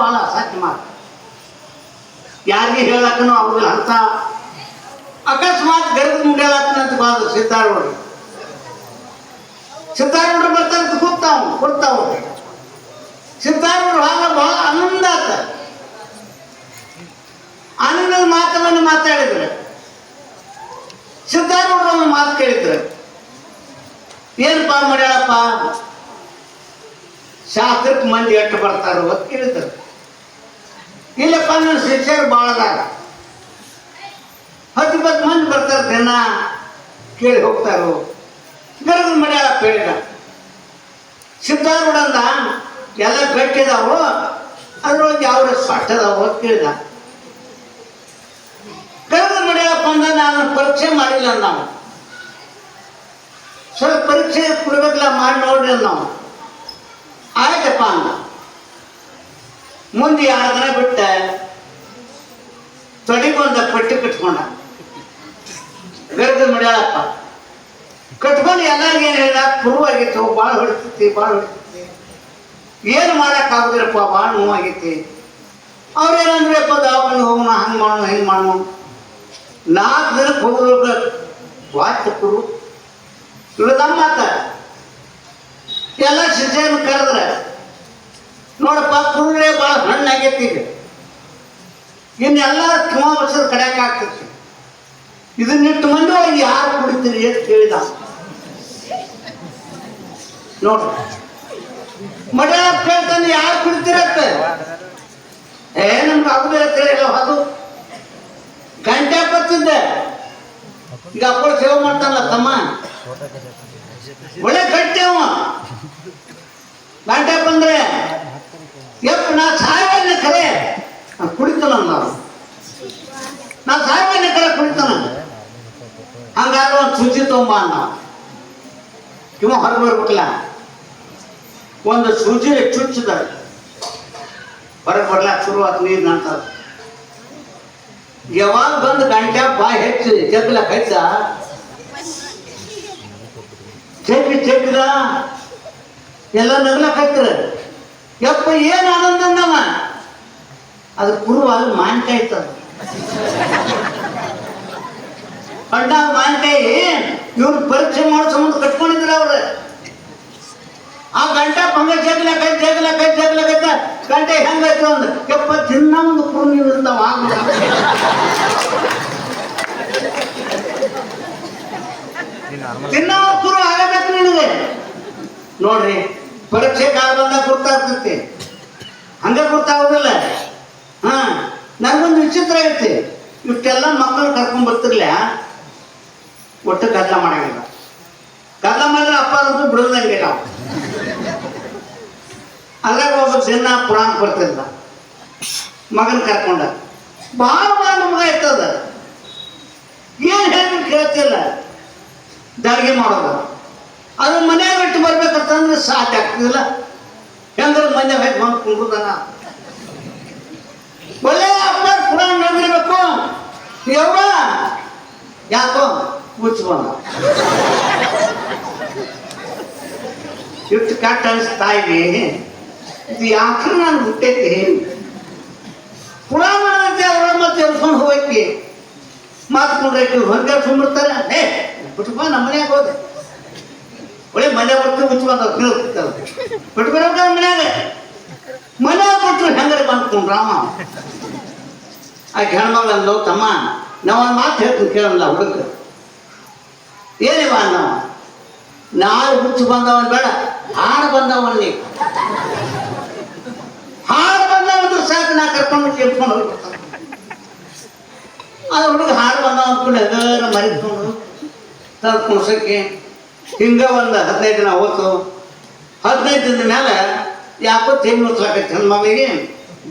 ಭಾಳ ಅಸಾಧ್ಯ ಮಾತು ಯಾರಿಗೆ ಹೇಳಕ್ಕೂ ಅವ್ರಿಗೆ ಅಂತ ಅಕಸ್ಮಾತ್ ಗರ್ಭ ಮುಂಡೇಳತ್ತಂತ ಬಾದ ಸಿದ್ಧಾರೂಢರು. ಸಿದ್ಧಾರೂಢರು ಬರ್ತಾರಂತ ಕೂತಾವ್ ಕೊಡ್ತಾವ. ಸಿದ್ಧಾರೂಢರು ಹಾಗ ಬಹಳ ಆನಂದ ಆತ. ಆನಂದದ ಮಾತನ್ನು ಮಾತಾಡಿದ್ರು ಸಿದ್ಧಾರೂಢರು ಒಂದು ಮಾತು ಕೇಳಿದ್ರು, ಏನಪ್ಪ ಮಾಡ್ಯಾಳಪ್ಪ? ಶಾಸ್ತ್ರಕ್ಕೆ ಮಂದಿ ಎಟ್ಟು ಬರ್ತಾರೋ ಅಂತ ಕೇಳಿದ್ರು ಇಲ್ಲಪ್ಪ, ನನ್ನ ಶಿಷ್ಯರು ಭಾಳ ಅದಾಗ ಹತ್ತು ಇಪ್ಪತ್ತು ಮಂದಿ ಬರ್ತಾರೆ ದಿನ, ಕೇಳಿ ಹೋಗ್ತಾರೋ. ಗರದ ಮಾಡ್ಯಾಳಪ್ಪ ಹೇಳಿದ ಸಿದ್ಧಾರೂಢಂದ ಎಲ್ಲ ಗಟ್ಟಿದಾವು, ಅದ್ರೊಳಗೆ ಯಾವ ಅದಾವು ಅಂತ ಕೇಳಿದ. ಗರದ ಮಾಡ್ಯಾಳಪ್ಪ ಬಂದ, ನಾನು ಪರೀಕ್ಷೆ ಮಾಡಿಲ್ಲ ನಾವು. ಸ್ವಲ್ಪ ಪರೀಕ್ಷೆ ಕೊಡ್ಬೇಕಲ್ಲ ಮಾಡಿ ನೋಡ್ರಿ ನಾವು. ಆಯ್ತಪ್ಪ ಅಂದ. ಮುಂದೆ ಎರಡು ದಿನ ಬಿಟ್ಟ? ತೊಡಿಗೊಂದ ಪಟ್ಟಿ ಕಟ್ಕೊಂಡ. ಗರ್ಭದ ಮಾಡ್ಯಾಳಪ್ಪ, ಕಟ್ಕೊಂಡು ಎಲ್ಲರಿಗೂ ಏನು ಹೇಳ ಪುರುವಾಗಿತ್ತು ಭಾಳ ಹೊಡಿತೈತಿ ಭಾಳ ಹೊಡಿತೈತಿ. ಏನು ಮಾಡೋಕ್ಕಾಗೋದಿಲ್ಲಪ್ಪ ಭಾಳ ನೋವಾಗೈತಿ ಅವ್ರೇನಂದ್ರಪ್ಪ ದವಾಖಾನೆ ಹೋಗೋಣ, ಹಂಗೆ ಮಾಡೋಣ, ಹಿಂಗೆ ಮಾಡೋಣ. ನಾಲ್ಕು ದಿನಕ್ಕೆ ಹೋಗೋದು ವಾಚ್ಯ ಕುರು. ಇಳಿದಮ್ಮ ಮಾತ ಎಲ್ಲ ಶಿಷ್ಯನ ಕರೆದ್ರೆ ನೋಡಪ್ಪ ಕುರುಳೆ ಭಾಳ ಹಣ್ಣಾಗೈತಿ ಈಗ ಇನ್ನೆಲ್ಲ ತುಂಬ ವರ್ಷದ ಕಡೆಯಕ್ಕೆ ಆಗ್ತೈತಿ. ಇದನ್ನಿಟ್ಟು ಮಂದಿ ಒಳಗೆ ಯಾರು ಕುಡಿತೀರಿ ಅಂತ ಕೇಳಿದ. ನೋಡ್ರಿ ಮಡ್ಯಾಳ ಕೇಳ್ತಾನೆ, ಯಾರು ಕುಡಿತೀರತ್ತ ಏ, ನಮ್ಗೆ ಆಗುದಿಲ್ಲ ಅಂತ ಹೇಳಿಲ್ಲ ಅದು ಗಂಟೆ ಬರ್ತಿದ್ದೆ. ಈಗ ಅಪ್ಪಳು ಸೇವೆ ಮಾಡ್ತಾನಲ್ಲ ತಮ್ಮ? ಒಳ್ಳೆ ಕಟ್ಟೆ ಗಂಟೆ ಬಂದ್ರೆ ಯಪ್ಪ ನಾ ಸಾಯವನ್ನ ಕರೆ. ನಾನು ಕುಡಿತಾನ ನಾವು ನಾ ಸಾಯವನ್ನ ಕರೆ, ಕುಡಿತಾನ. ಹಂಗಾದ್ರೆ ಒಂದು ಸೂಜಿ ತೊಂಬ ಅನ್ನ ಇವ ಹೊರಗೆ ಬರ್ಬೇಕಲ್ಲ. ಒಂದು ಸೂಜಿ ಚುಚ್ಚಿದ. ಹೊರಗೆ ಶುರು ಆತು ನೀರು ನಂತರ. ಯಾವಾಗ ಬಂದು ಗಂಟೆ ಬಾ ಹೆಚ್ಚು ಜಗ್ಲಕ್ ಹೆಚ್ಚ ಜಗ್ಗಿ ಜಗ್ಗದ ಎಲ್ಲ ನಗ್ಲಕ್ ಹತ್ತಿರ ಯಪ್ಪ ಏನು ಆನಂದ ಅಂದವ ಅದು ಕುರುವಾಗ ಮಾನ್ಕಾಯಿ ಇತ್ತದ ಅಣ್ಣ ಮಾನ್ಕಾಯಿ ಇವ್ರು ಪರೀಕ್ಷೆ ಮಾಡೋ ಸಂಬಂಧ ಕಟ್ಕೊಂಡಿದ್ರ ಅವ್ರು ಆ ಗಂಟೆ ಭಂಗ ಜಗ್ಲಕೈ ಜಗ್ಲಕೈ ಜಗ್ಲಕೈತ ಗಂಟೆ ಹೆಂಗಾಯ್ತು ಅಂದ ಯಪ್ಪ ತಿನ್ನ ಒಂದು ಕುರು ನೀವು ಇರ್ತಾವ ತಿನ್ನ ಒಂದು ಕುರು ಆಗಬೇಕು ನಿನಗೆ ನೋಡ್ರಿ ಪರೀಕ್ಷೆ ಕಾಲ ಬಂದಾಗ ಗೊತ್ತಾಗ್ತೈತಿ. ಹಂಗೆ ಗೊತ್ತಾಗೋದಿಲ್ಲ. ಹಾ, ನನಗೊಂದು ವಿಚಿತ್ರ ಐತಿ. ಇಷ್ಟೆಲ್ಲ ಮಕ್ಕಳು ಕರ್ಕೊಂಡ್ ಬರ್ತಿರ್ಲ. ಒಟ್ಟು ಗದ್ದಲ ಮಾಡಂಗಿಲ್ಲ ಗದ್ದಲ ಮಾಡಿದ್ರೆ ಅಪ್ಪ ಅದು ಬಿಡೋದಂಗೆ ನಾವು ಅದ್ರಾಗ ಒಬ್ಬ ದಿನ ಪುರಾಣ ಬರ್ತಿದ್ದ. ಮಗನ ಕರ್ಕೊಂಡ. ಭಾಳ ಭಾಳ ನಮಗ ಇರ್ತದ. ಏನು ಹೇಳಿ ಕೇಳ್ತಿಲ್ಲ. ದಾಳಿಗೆ ಮಾಡೋದು. ಅದು ಮನ್ಯಾಗ ಬಿಟ್ಟು ಬರ್ಬೇಕಂತಂದ್ರೆ ಸಾಧ್ಯ ಆಗ್ತಿದಿಲ್ಲ. ಹೆಂಗಾರ ಮನ್ಯಾಗ ಹಾಕಿ ಬಂದು ಕುಂಡ್ರದನ ಒಳ್ಳೆ ಅಪ್ಪ ಪುರಾಣ ನೋಡಿರ್ಬೇಕು ಯವ್ವ ಯಾಕೋ ಹುಚ್ಚ ಬಂದ ಇಷ್ಟು ಕೆಟ್ಟ ಅನಿಸ್ತಾ ಇದೆ ಇದು ಯಾಕ್ರೆ ನಾನು ಹುಟ್ಟೈತಿ ಪುರಾಣ ಮಾಡೈತಿ ಅವ್ರ ಮತ್ತೆ ಎಳ್ಸ್ಕೊಂಡು ಹೋಗೈತಿ ಮಾತ್ಕೊಂಡ್ರೈತಿ ಹೊಂದ ಸುಮ್ಬಿಡ್ತಾರೆ ಏ ಬಿಟ್ಕೊ ನಮ್ಮ ಮನ್ಯಾಗ ಹೋದೆ ಒಳ್ಳೆ ಮನೆ ಬಿಟ್ಟು ಬಂದವ್ ಬಿಟ್ಟು ಬರೋಕ ಮನ್ಯಾಗ. ಮನೆ ಬಿಟ್ರು ಹೆಂಗಾರ ಬಂದ್ಕೊಂಡು ರಾಮ? ಆ ಹೆಣ್ಮಗಳು ಅಂದು ತಮ್ಮ, ನಾವು ಒಂದು ಮಾತು ಹೇಳ್ತೀನಿ ಕೇಳಲ್ಲ ಹುಡುಗ ಏನಿವ ನಾವು ನಾಳೆ ಹುಚ್ಚು ಬಂದವನ್ ಬೇಡ, ಹಾಡು ಬಂದವನ್ ನೀ. ಹಾಡು ಬಂದವಂದ್ರೆ ಸಾಕು, ನಾ ಕರ್ಕೊಂಡು ಕೇಳ್ಕೊಂಡು ಅದು ಹುಡುಗ ಹಾಡು ಬಂದವ ಅಂದ್ಕೊಂಡು ಅದರ ಮರಿತ್ಕೊಂಡು ತಂದು ಕುಣ್ಸಕ್ಕೆ ಹಿಂಗ ಒಂದು ಹದಿನೈದು ದಿನ ಹೋತು. ಹದಿನೈದು ದಿನದ ಮೇಲೆ ಯಾಕೋ ಮುಚ್ಲಾಕೈತಿ ಚಂದ ಮಗಳಿಗೆ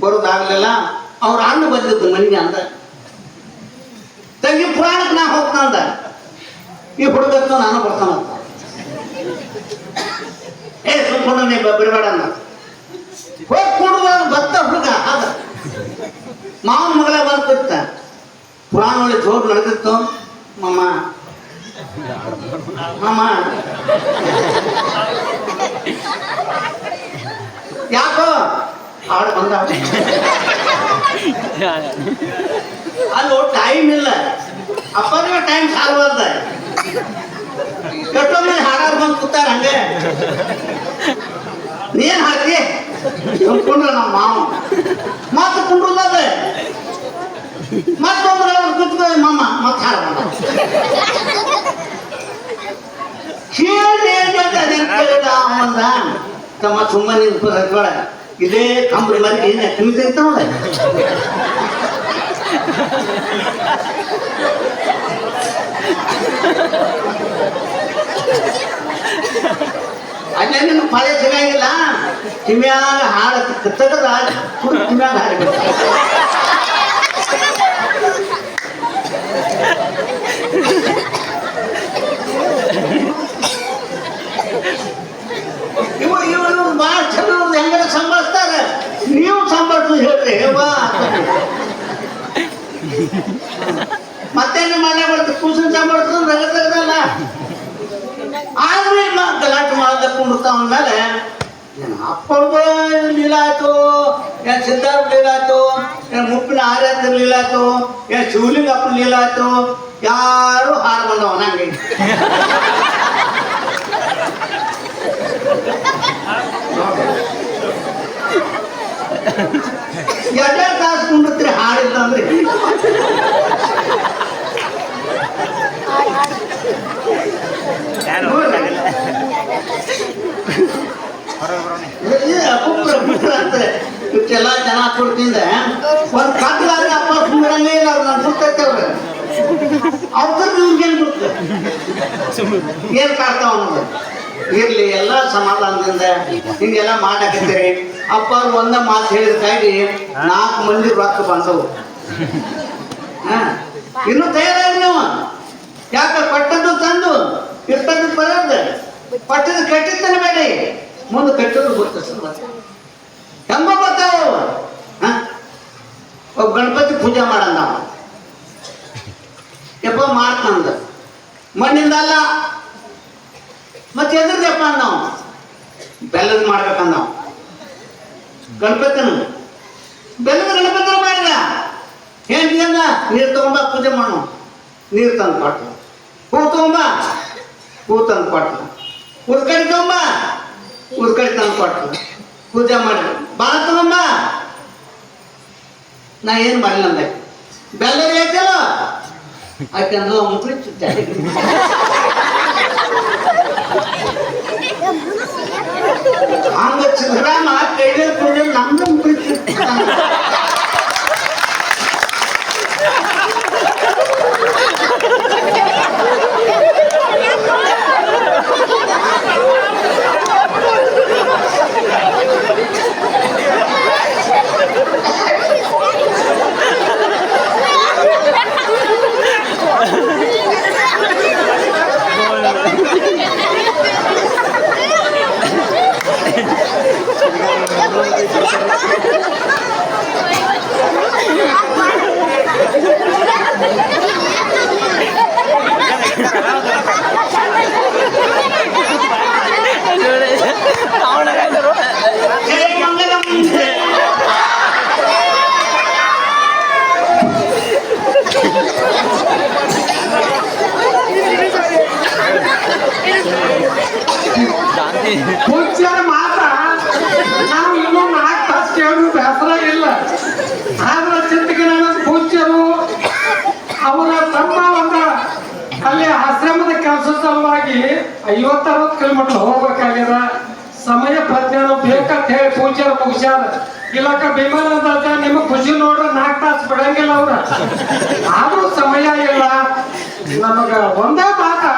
ಬರೋದಾಗಲಿಲ್ಲ. ಅವ್ರ ಅಣ್ಣ ಬಂದಿದ್ದು ಮನೆಗೆ ಅಂದ. ತಂಗಿ, ಪುರಾಣಕ್ಕೆ ನಾ ಹೋಗ್ತಾನಂದ ಈ ಹುಡುಗತ್ತು, ನಾನು ಬರ್ತಾನ ಏ ಸುಮ್ಮನೆ ನೀ ಬರಬೇಡ ಹೋಗ್ಕೊಂಡು ಬತ್ತ ಹುಡುಗ ಅದ ಮಾವನ ಮಗಳ ಬರ್ತಿತ್ತ ಪುರಾಣ ಒಳ್ಳೆ ಜೋರು ನಡೆದಿತ್ತು. ಮಮ್ಮ ಮಮ್ಮ ಯಾಕೋ? ಹಾಡು ಬಂದ ಅಲ್ಲೋ ಟೈಮ್ ಇಲ್ಲ. ಅಪ್ಪನಿಗೆ ಟೈಮ್ ಸಾಲವಲ್ದ. ಕೆಟ್ಟೊಮ್ಮೆ ಹಾಡಾರ್ ಬಂದು ಕೂತಾರ ಹಂಗೆ? ನೀನ್ ಹಾಕಿ ಕುಂಡ್ರ ನಮ್ಮ ಮಾವ ಮತ್ತೆ ಕುಂಡ್ರದ ಮತ್ತೊಂದ್ರ ಕುತ್ಕೋ ಮಾಮ. ಮತ್ತೆ ಹಾಡ ಬಂದ ಕೇಳಿ ಅವಂದ ತಮ್ಮ ಸುಮ್ಮನೆ ಇದೇ ಕಂಬಳಿ ಮರಿ, ಏನ ನೋಡ. ಅಲ್ಲೇ ನಿನ್ನ ಫಲ ಸಿಗಂಗಿಲ್ಲ ಕಿಮ್ಯಾಗ ಹಾಡ ತಗದ ಕಿಮ್ಯಾಗ ಹಾಡಬೇಕು ಗಲಾಟೆ ಮಾಡದ ಕುಂಡ್ತಾವ ಅಂದ್ಮೇಲೆ ಏನ್ ಅಪ್ಪಂದು ಲೀಲಾಯ್ತು ಏನ್ ಸಿದ್ಧಾರ್ಥ ಲೀಲಾಯ್ತು ಏನ್ ಮುಪ್ಪಿನ ಆರ್ಯದ ಲೀಲಾಯ್ತು ಏನ್ ಶಿವಲಿಂಗ ಅಪ್ಪನ ಲೀಲಾಯ್ತು ಯಾರು ಹಾಡು ಬಂದವ ನಂಗೆ ಎರಡೆರಡು ತಾಸು ಕುಂಡಿರ್ತೀರಿ ಹಾಡಿಲ್ಲ ಅಂದ್ರೆ ಇದು ಅಂತಾರೆ ಇಷ್ಟೆಲ್ಲ ಜನ ಕೊಡ್ತಿಂದ ಒಂದ್ ಕತ್ಲಾದ್ರೆ ಅಪ್ಪ ಸುಮ್ಮನೆ ಇಲ್ಲ ಅವ್ರು, ನಾನು ಅವ್ರು. ಇವ್ರಿಗೇನು ಗೊತ್ತು? ಏನು ಕಾಡ್ತಾವ ಇರ್ಲಿ, ಎಲ್ಲ ಸಮಾಧಾನದಿಂದ ಹಿಂಗೆಲ್ಲ ಮಾಡಾಕತ್ತೀರಿ. ಅಪ್ಪ ಒಂದ ಮಾತು ಹೇಳಿದಕ್ಕಾಗಿ ನಾಲ್ಕು ಮಂದಿ ರೊಕ್ಕ ಬಂದವು. ಇನ್ನು ತಯಾರಾಗಿ ನೀವು. ಯಾಕ ಪಟ್ಟದ್ದು ತಂದು ಇರ್ತದ್ದು ಬರೋದು ಪಟ್ಟದ ಕಟ್ಟಿದ್ದಾನೆ ಬೇಡಿ ಮುಂದೆ ಕಟ್ಟೋದು ಗೊತ್ತ ಹೆಂಗ ಬರ್ತಾವ? ಒಬ್ಬ ಗಣಪತಿ ಪೂಜೆ ಮಾಡಂದ ಯಪ್ಪ ಮಾಡ್ತಂದ ಮಣ್ಣಿಂದಲ್ಲ ಮತ್ತೆ ಎದ್ರದಪ್ಪ ನಾವು ಬೆಲ್ಲದ ಮಾಡ್ಬೇಕಂದ ಗಣಪತಿನ. ಬೆಲ್ಲದ ಗಣಪತಿ ಮಾಡಿದ. ಅಂದ? ನೀರು ತಗೊಂಬ, ಪೂಜೆ ಮಾಡು. ನೀರು ತಂದು ಕೊಟ್ಟು ಹೂ ತಗೊಂಬ. ಹೂ ತಂದು ಕೊಟ್ಟು ಉರ್ಕಡಿ ತಗೊಂಬ. ಉರ್ಕಡಿ ತಂದು ಕೊಟ್ಟು ಪೂಜೆ ಮಾಡಿ ಬಾಳ ತಗೊಂಬ ನಾ ಏನು ಮಾಡಲಿಲ್ಲ ಅಂದೆ. ಬೆಲ್ಲದ ಐತಲ್ಲ? ಯಾಕಂದ್ರೆ ಮುಕ್ಳಿ ಚುಚ್ಚ ಹಂಗ ಸಿದ್ದರಾಮ ಕೈಲಿ ಪೂಜೆ ನಮ್ದು ಮುಕ್ಳಿ ಚುಚ್ಚ ಜೈ ಮಂಗಲಂ ಪೂಜ್ಯರ ಮಾತ್ರ ನಾವು ಇನ್ನೂ ನಾಲ್ಕು ತಾಸು ಕೇಳಿದ್ರು ಬೇಸರ ಇಲ್ಲ ಆದ್ರೆ ಚಿಂತಕನ ಪೂಜ್ಯರು ಅವರ ತಮ್ಮ ಒಂದು ಅಲ್ಲಿ ಆಶ್ರಮದ ಕೆಲಸ ಸಲುವಾಗಿ ಐವತ್ತರವತ್ತು ಕಿಲೋಮೀಟರ್ ಹೋಗ್ಬೇಕಾಗ್ಯದ. ಸಮಯ ಪ್ರಜ್ಞಾನ ಬೇಕಂತ ಹೇಳಿ ಪೂಜೆ ಮುಗಿಸ್ಯಾರ. ಇಲ್ಲಕ ಭೀಮಾನಂದ ನಿಮಗೆ ಖುಷಿ ನೋಡ್ರ ನಾಲ್ಕು ತಾಸು ಬಿಡಂಗಿಲ್ಲ ಅವ್ರ. ಆದ್ರೂ ಸಮಯ ಇಲ್ಲ. ನಮಗ ಒಂದೇ ಮಾತು